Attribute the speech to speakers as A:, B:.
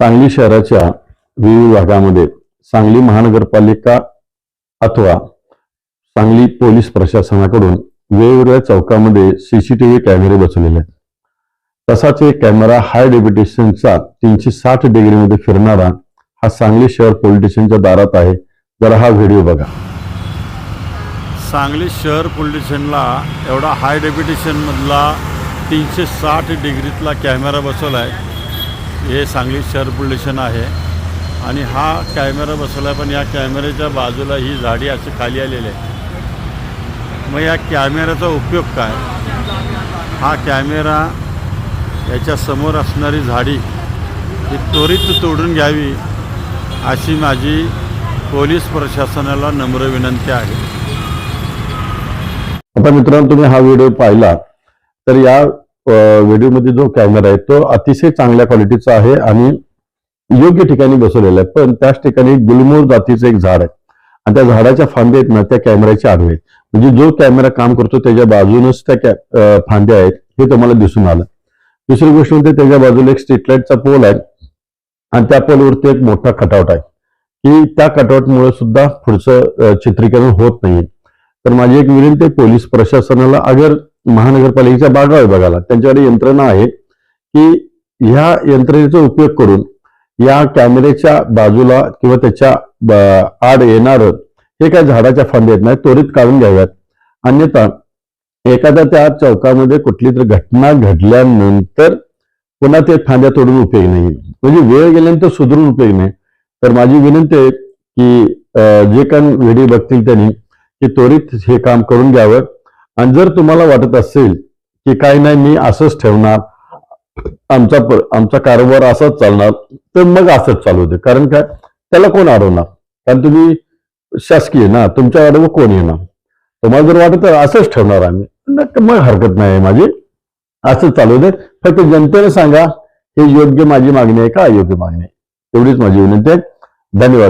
A: सांगली शहराच्या विविध भागामध्ये सांगली महानगरपालिका अथवा सांगली पोलीस प्रशासनाकडून वेगवेगळ्या चौकामध्ये सीसीटीव्ही कॅमेरे बसवलेले आहेत. तसाच एक कॅमेरा हाय डेप्युटेशनचा तीनशे साठ डिग्रीमध्ये फिरणारा हा सांगली शहर पोलीस स्टेशनच्या दारात आहे. जरा हा व्हिडिओ बघा.
B: सांगली शहर पोलीस स्टेशनला एवढा हाय डेप्युटेशनमधला तीनशे साठ डिग्रीतला कॅमेरा बसवला आहे हे सांगली शहर पोल्युशन आहे. आणि हा कॅमेरा बसवला आहे पण या कॅमेऱ्याच्या बाजूला ही झाडी अशी खाली आलेली आहे. मग या कॅमेऱ्याचा उपयोग काय? हा कॅमेरा याच्या समोर असणारी झाडी ही त्वरित तोडून घ्यावी अशी माझी पोलीस प्रशासनाला नम्र विनंती आहे.
A: आता मित्रांनो तुम्ही हा व्हिडिओ पाहिला तर या व्हिडिओमध्ये जो कॅमेरा आहे तो अतिशय चांगल्या क्वालिटीचा आहे आणि योग्य ठिकाणी बसवलेला आहे. पण त्याच ठिकाणी गुलमोर जातीचं एक झाड आहे. आणि त्या झाडाच्या फांद्या आहेत ना त्या कॅमेऱ्याच्या आडवे म्हणजे जो कॅमेरा काम करतो त्याच्या बाजूनच त्या फांद्या आहेत हे तुम्हाला दिसून आलं. दुसरी गोष्ट म्हणजे त्याच्या बाजूला एक स्ट्रीट लाईटचा पोल आहे. आणि त्या पोलवरती एक मोठा कटआउट आहे. की त्या कटआउटमुळे सुद्धा पुढचं चित्रीकरण होत नाही तर माझी एक विनंती पोलीस प्रशासनाला अगर महानगरपालिकेच्या बागा विभागाला. त्यांच्याकडे यंत्रणा आहे की ह्या यंत्रणेचा उपयोग करून या कॅमेऱ्याच्या बाजूला किंवा त्याच्या आड येणार हे काय झाडाच्या फांद्या येत नाही त्वरित काढून घ्याव्यात. अन्यथा एखाद्या त्या चौकामध्ये कुठली तरी घटना घडल्यानंतर पुन्हा ते फांद्या तोडून उपयोग नाही. म्हणजे वेळ गेल्यानंतर सुधरून उपयोग नाही. तर माझी विनंती आहे की जे काही व्हिडिओ बघतील त्यांनी की त्वरित हे काम करून घ्यावं. आणि जर तुम्हाला वाटत असेल की काय नाही मी असंच ठेवणार आमचा आमचा कारोबार असाच चालणार तर मग असंच चालू दे. कारण काय? त्याला कोण अडवणार? कारण तुम्ही शासकीय ना तुमच्या अडवं कोण येणार? तुम्हाला जर वाटत तर असंच ठेवणार आम्ही. मग हरकत नाही माझी. असंच चालू दे. फक्त जनतेने सांगा हे योग्य माझी मागणी आहे का अयोग्य मागणी आहे? एवढीच माझी विनंती आहे. धन्यवाद.